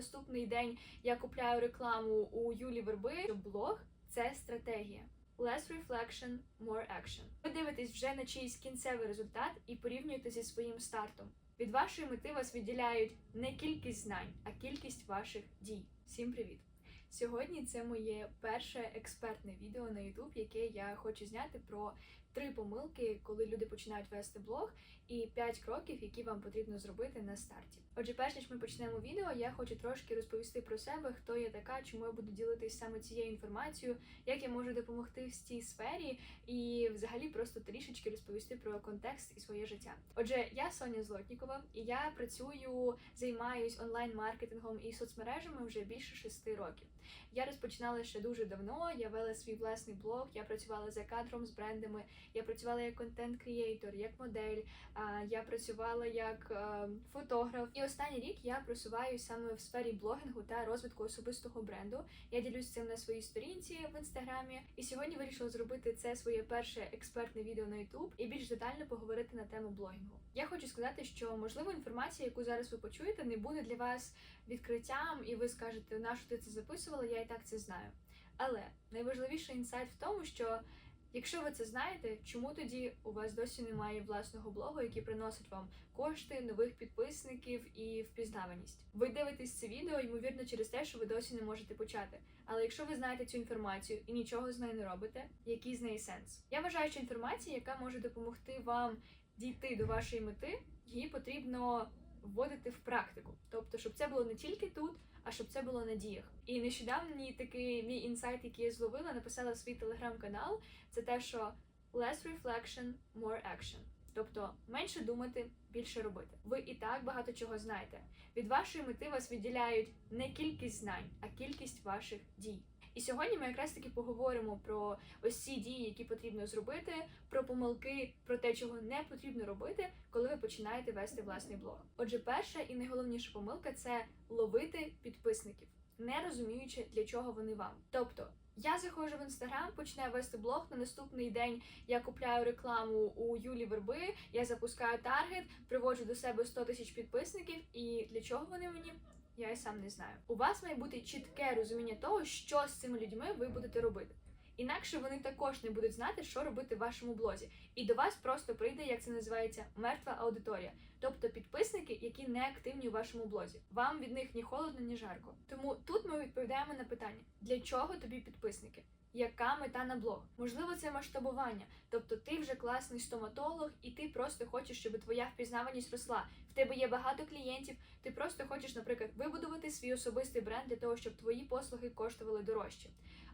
наступний день я купляю рекламу у Юлі Верби. Блог це стратегія. Less reflection, more action. Ви дивитесь вже на чийсь кінцевий результат і порівнюєте зі своїм стартом. Від вашої мети вас відділяють не кількість знань, а кількість ваших дій. Всім привіт! Сьогодні це моє перше експертне відео на YouTube, яке я хочу зняти про три помилки, коли люди починають вести блог, і п'ять кроків, які вам потрібно зробити на старті. Отже, перш ніж ми почнемо відео, я хочу трошки розповісти про себе, хто я така, чому я буду ділитись саме цією інформацією, як я можу допомогти в цій сфері, і взагалі просто трішечки розповісти про контекст і своє життя. Отже, я Соня Злотнікова, і я працюю, займаюсь онлайн-маркетингом і соцмережами вже більше шести років. Я розпочинала ще дуже давно. Я вела свій власний блог. Я працювала за кадром з брендами. Я працювала як контент-крієйтор, як модель. Я працювала як е, фотограф. І останній рік я просуваюся саме в сфері блогінгу та розвитку особистого бренду. Я ділюсь цим на своїй сторінці в інстаграмі. І сьогодні вирішила зробити це своє перше експертне відео на YouTube і більш детально поговорити на тему блогінгу. Я хочу сказати, що можливо інформація, яку зараз ви почуєте, не буде для вас відкриттям, і ви скажете, на що ти це записувала, я і так це знаю. Але найважливіший інсайт в тому, що якщо ви це знаєте, чому тоді у вас досі немає власного блогу, який приносить вам кошти, нових підписників і впізнаваність? Ви дивитесь це відео, ймовірно, через те, що ви досі не можете почати. Але якщо ви знаєте цю інформацію і нічого з нею не робите, який з неї сенс? Я вважаю, що інформація, яка може допомогти вам дійти до вашої мети, її потрібно вводити в практику. Тобто, щоб це було не тільки тут, а щоб це було на діях. І нещодавній такий мій інсайт, який я зловила, написала в свій телеграм-канал. Це те, що less reflection, more action. Тобто менше думати, більше робити. Ви і так багато чого знаєте. Від вашої мети вас відділяють не кількість знань, а кількість ваших дій. І сьогодні ми якраз таки поговоримо про ось ці дії, які потрібно зробити, про помилки, про те, чого не потрібно робити, коли ви починаєте вести власний блог. Отже, перша і найголовніша помилка це ловити підписників, не розуміючи, для чого вони вам. Тобто. Я заходжу в інстаграм, починаю вести блог. На наступний день я купляю рекламу у Юлі Верби, я запускаю таргет, приводжу до себе 100 тисяч підписників. І для чого вони мені? Я і сам не знаю. У вас має бути чітке розуміння того, що з цими людьми ви будете робити. Інакше вони також не будуть знати, що робити в вашому блозі. І до вас просто прийде, як це називається, мертва аудиторія, тобто підписники, які не активні у вашому блозі. Вам від них ні холодно, ні жарко. Тому тут ми відповідаємо на питання: для чого тобі підписники? Яка мета на блог? Можливо, це масштабування, тобто ти вже класний стоматолог, і ти просто хочеш, щоб твоя впізнаваність росла. В тебе є багато клієнтів. Ти просто хочеш, наприклад, вибудувати свій особистий бренд для того, щоб твої послуги коштували дорожче.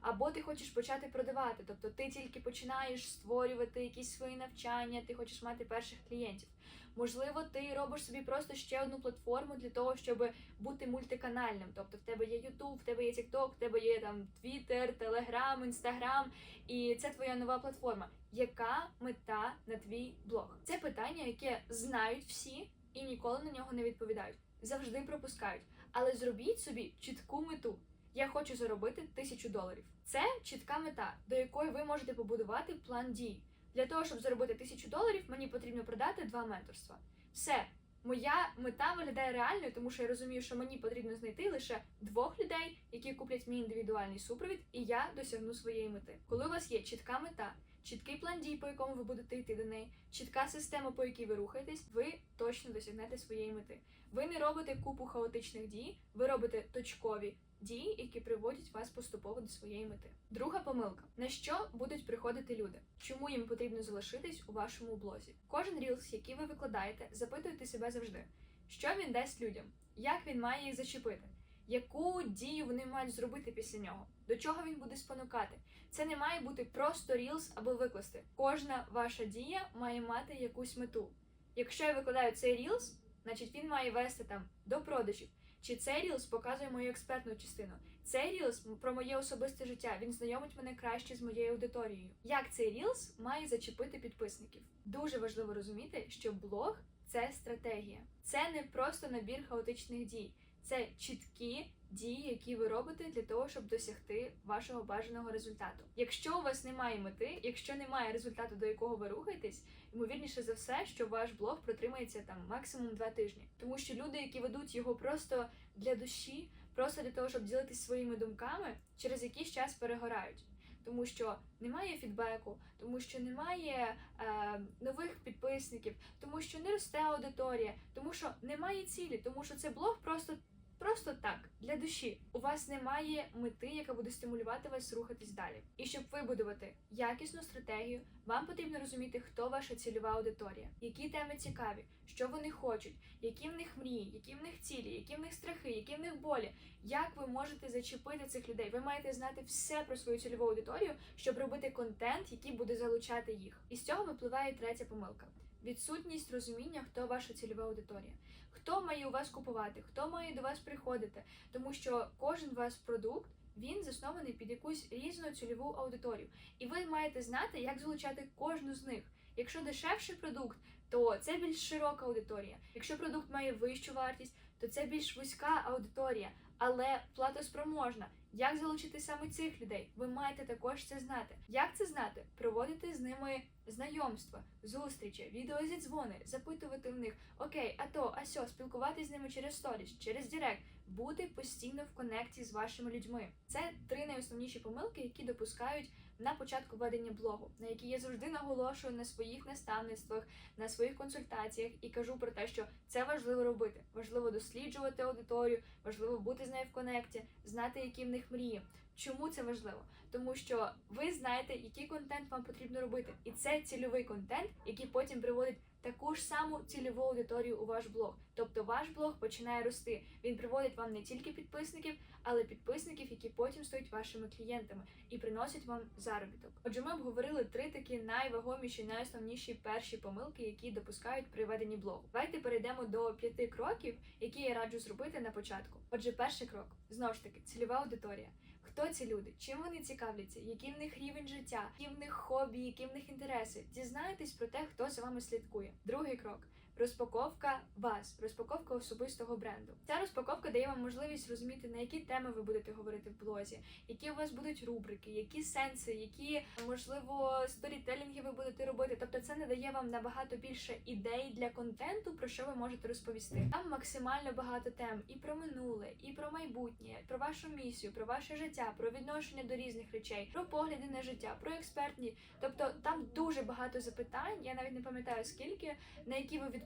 Або ти хочеш почати продавати, тобто ти тільки починаєш створювати якісь свої навчання, ти хочеш мати перших клієнтів. Можливо, ти робиш собі просто ще одну платформу для того, щоб бути мультиканальним. Тобто в тебе є YouTube, в тебе є TikTok, в тебе є там Twitter, Telegram, Instagram, і це твоя нова платформа. Яка мета на твій блог? Це питання, яке знають всі і ніколи на нього не відповідають. Завжди пропускають. Але зробіть собі чітку мету. Я хочу заробити тисячу доларів. Це чітка мета, до якої ви можете побудувати план дій. Для того, щоб заробити тисячу доларів, мені потрібно продати два менторства. Все, моя мета виглядає реальною, тому що я розумію, що мені потрібно знайти лише двох людей, які куплять мій індивідуальний супровід, і я досягну своєї мети. Коли у вас є чітка мета, чіткий план дій, по якому ви будете йти до неї, чітка система, по якій ви рухаєтесь, ви точно досягнете своєї мети. Ви не робите купу хаотичних дій, ви робите точкові дії, які приводять вас поступово до своєї мети. Друга помилка: на що будуть приходити люди? Чому їм потрібно залишитись у вашому блозі? Кожен рілс, який ви викладаєте, запитуйте себе завжди, що він дасть людям, як він має їх зачепити. Яку дію вони мають зробити після нього? До чого він буде спонукати? Це не має бути просто рілс або викласти. Кожна ваша дія має мати якусь мету. Якщо я викладаю цей рілс, значить він має вести там до продажів. Чи цей рілс показує мою експертну частину? Цей рілс про моє особисте життя. Він знайомить мене краще з моєю аудиторією. Як цей рілс має зачепити підписників? Дуже важливо розуміти, що блог це стратегія, це не просто набір хаотичних дій, це чіткі дії, які ви робите для того, щоб досягти вашого бажаного результату. Якщо у вас немає мети, якщо немає результату, до якого ви рухаєтесь, ймовірніше за все, що ваш блог протримається там максимум два тижні, тому що люди, які ведуть його просто для душі, просто для того, щоб ділитися своїми думками, через якийсь час перегорають. Тому що немає фідбеку, тому що немає е, нових підписників, тому що не росте аудиторія, тому що немає цілі, тому що це блог просто, просто так для душі. У вас немає мети, яка буде стимулювати вас рухатись далі. І щоб вибудувати якісну стратегію, вам потрібно розуміти, хто ваша цільова аудиторія, які теми цікаві, що вони хочуть, які в них мрії, які в них цілі, які в них страхи, які в них болі. Як ви можете зачепити цих людей? Ви маєте знати все про свою цільову аудиторію, щоб робити контент, який буде залучати їх. І з цього випливає третя помилка: відсутність розуміння, хто ваша цільова аудиторія. Хто має у вас купувати, хто має до вас приходити, тому що кожен ваш продукт він заснований під якусь різну цільову аудиторію, і ви маєте знати, як залучати кожну з них. Якщо дешевший продукт, то це більш широка аудиторія. Якщо продукт має вищу вартість, то це більш вузька аудиторія, але платоспроможна. Як залучити саме цих людей? Ви маєте також це знати. Як це знати? Проводити з ними знайомства, зустрічі, відеозідзвони, запитувати в них окей, а то, а сьо, спілкуватись з ними через сторіс, через Директ, бути постійно в конекті з вашими людьми. Це три найосновніші помилки, які допускають на початку ведення блогу, на який я завжди наголошую на своїх наставництвах, на своїх консультаціях і кажу про те, що це важливо робити. Важливо досліджувати аудиторію, важливо бути з нею в конекті, знати, які в них мрії. Чому це важливо? Тому що ви знаєте, який контент вам потрібно робити, і це цільовий контент, який потім приводить таку ж саму цільову аудиторію у ваш блог. Тобто ваш блог починає рости. Він приводить вам не тільки підписників, але підписників, які потім стають вашими клієнтами і приносять вам заробіток. Отже, ми обговорили три такі найвагоміші, найосновніші перші помилки, які допускають при веденні блогу. Давайте перейдемо до п'яти кроків, які я раджу зробити на початку. Отже, перший крок знову ж таки цільова аудиторія. Хто ці люди? Чим вони цікавляться? Який в них рівень життя, які в них хобі, які в них інтереси? Дізнайтесь про те, хто за вами слідкує. Другий крок. Розпаковка вас, розпаковка особистого бренду. Ця розпаковка дає вам можливість розуміти, на які теми ви будете говорити в блозі, які у вас будуть рубрики, які сенси, які можливо сторітелінги ви будете робити. Тобто, це не дає вам набагато більше ідей для контенту, про що ви можете розповісти. Там максимально багато тем і про минуле, і про майбутнє, про вашу місію, про ваше життя, про відношення до різних речей, про погляди на життя, про експертні. Тобто там дуже багато запитань. Я навіть не пам'ятаю скільки, на які ви відповідаєте,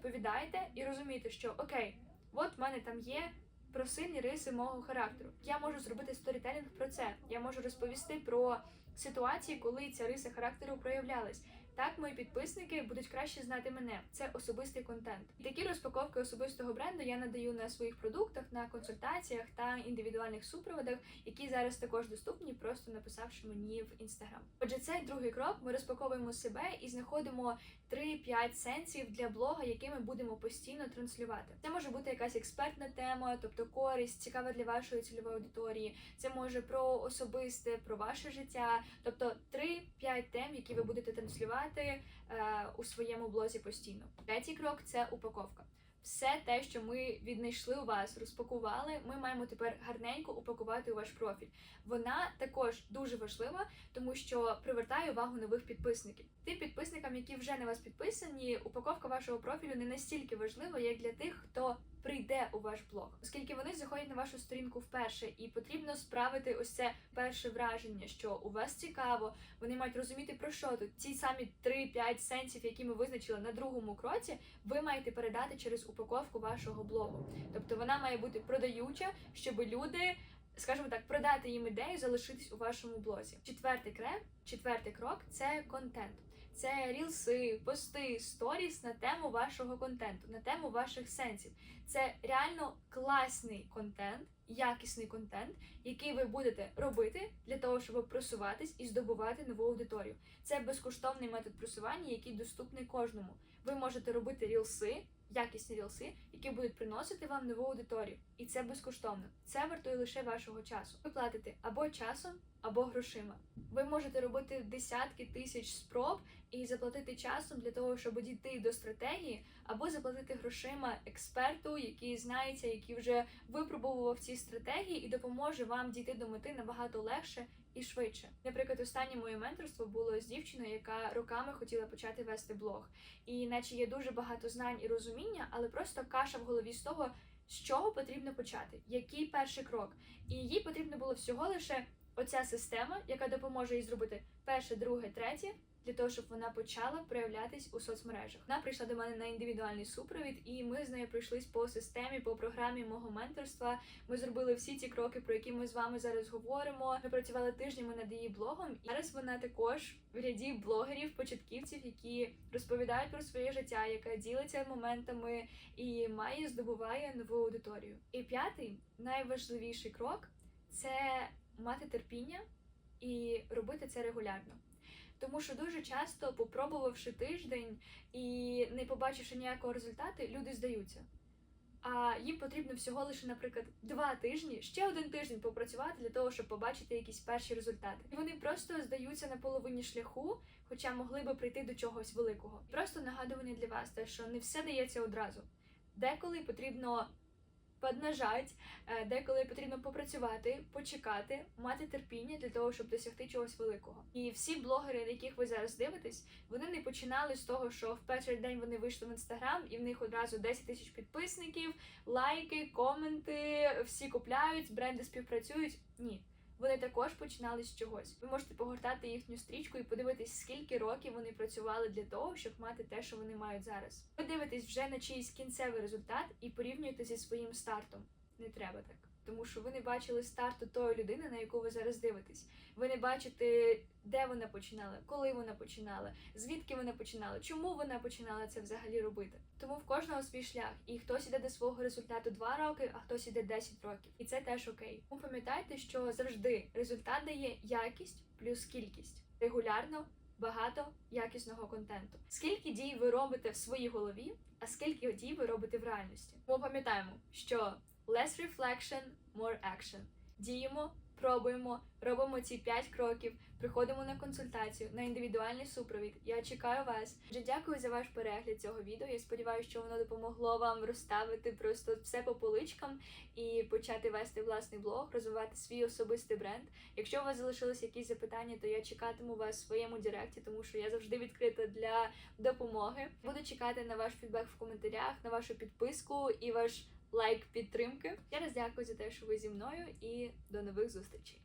і розумієте, що окей, от в мене там є. Про сильні риси мого характеру. Я можу зробити сторітелінг про це. Я можу розповісти про ситуації, коли ця риса характеру проявлялась. Так мої підписники будуть краще знати мене. Це особистий контент. І такі розпаковки особистого бренду я надаю на своїх продуктах, на консультаціях та індивідуальних супроводах, які зараз також доступні, просто написавши мені в інстаграм. Отже, цей другий крок. Ми розпаковуємо себе і знаходимо 3-5 сенсів для блога, які ми будемо постійно транслювати. Це може бути якась експертна тема, тобто користь, цікава для вашої цільової аудиторії. Це може про особисте, про ваше життя, тобто 3-5 тем, які ви будете транслювати е, у своєму блозі постійно. Третій крок це упаковка. Все те, що ми віднайшли у вас, розпакували, ми маємо тепер гарненько упакувати у ваш профіль. Вона також дуже важлива, тому що привертає увагу нових підписників. Тим підписникам, які вже на вас підписані, упаковка вашого профілю не настільки важлива, як для тих, хто прийде у ваш блог, оскільки вони заходять на вашу сторінку вперше, і потрібно справити ось це перше враження, що у вас цікаво, вони мають розуміти про що тут. Ці самі 3-5 сенсів, які ми визначили на другому кроці, ви маєте передати через упаковку вашого блогу. Тобто вона має бути продаюча, щоб люди. Скажімо так, продати їм ідею, залишитись у вашому блозі. Четвертий крок, четвертий крок це контент. Це рілси, пости, сторіс на тему вашого контенту, на тему ваших сенсів. Це реально класний контент, якісний контент, який ви будете робити для того, щоб просуватись і здобувати нову аудиторію. Це безкоштовний метод просування, який доступний кожному. Ви можете робити рілси, якісні рілси, які будуть приносити вам нову аудиторію. І це безкоштовно. Це вартує лише вашого часу. Ви платите або часом, або грошима. Ви можете робити десятки тисяч спроб і заплатити часом для того, щоб дійти до стратегії, або заплатити грошима експерту, який знається, який вже випробував ці стратегії, і допоможе вам дійти до мети набагато легше і швидше. Наприклад, останнє моє менторство було з дівчиною, яка роками хотіла почати вести блог, і наче є дуже багато знань і розуміння, але просто каша в голові з того. з чого потрібно почати, який перший крок. І їй потрібно було всього лише оця система, яка допоможе їй зробити перше, друге, третє, для того, щоб вона почала проявлятись у соцмережах. Вона прийшла до мене на індивідуальний супровід, і ми з нею пройшлись по системі, по програмі мого менторства. Ми зробили всі ті кроки, про які ми з вами зараз говоримо. Ми працювали тижнями над її блогом. І зараз вона також в ряді блогерів, початківців, які розповідають про своє життя, яка ділиться моментами і має здобуває нову аудиторію. І п'ятий найважливіший крок це мати терпіння і робити це регулярно. Тому що дуже часто, попробувавши тиждень і не побачивши ніякого результату, люди здаються. А їм потрібно всього лише, наприклад, два тижні, ще один тиждень попрацювати для того, щоб побачити якісь перші результати. І вони просто здаються на половині шляху, хоча могли би прийти до чогось великого. Просто нагадування для вас, те, що не все дається одразу. Деколи потрібно поднажать, е, деколи потрібно попрацювати, почекати, мати терпіння для того, щоб досягти чогось великого. І всі блогери, на яких ви зараз дивитесь, вони не починали з того, що в перший день вони вийшли в інстаграм, і в них одразу 10 тисяч підписників, лайки, коменти, всі купляють, бренди співпрацюють. Ні. Вони також починали з чогось. Ви можете погортати їхню стрічку і подивитись, скільки років вони працювали для того, щоб мати те, що вони мають зараз. Ви дивитесь вже на чийсь кінцевий результат і порівнюєте зі своїм стартом. Не треба так. Тому що ви не бачили старту тої людини, на яку ви зараз дивитесь. Ви не бачите, де вона починала, коли вона починала, звідки вона починала, чому вона починала це взагалі робити. Тому в кожного свій шлях, і хтось іде до свого результату 2 роки, а хтось іде 10 років. І це теж окей. Тому пам'ятайте, що завжди результат дає якість плюс кількість регулярно. Багато якісного контенту. Скільки дій ви робите в своїй голові, а скільки дій ви робите в реальності? Тому пам'ятаємо, що less reflection, more action. Діємо, пробуємо, робимо ці 5 кроків, приходимо на консультацію, на індивідуальний супровід. Я чекаю вас. Отже, дякую за ваш перегляд цього відео. Я сподіваюся, що воно допомогло вам розставити просто все по поличкам і почати вести власний блог, розвивати свій особистий бренд. Якщо у вас залишились якісь запитання, то я чекатиму вас в своєму директі, тому що я завжди відкрита для допомоги. Буду чекати на ваш фідбек в коментарях, на вашу підписку і ваш лайк підтримки. Я раз дякую за те, що ви зі мною, і до нових зустрічей.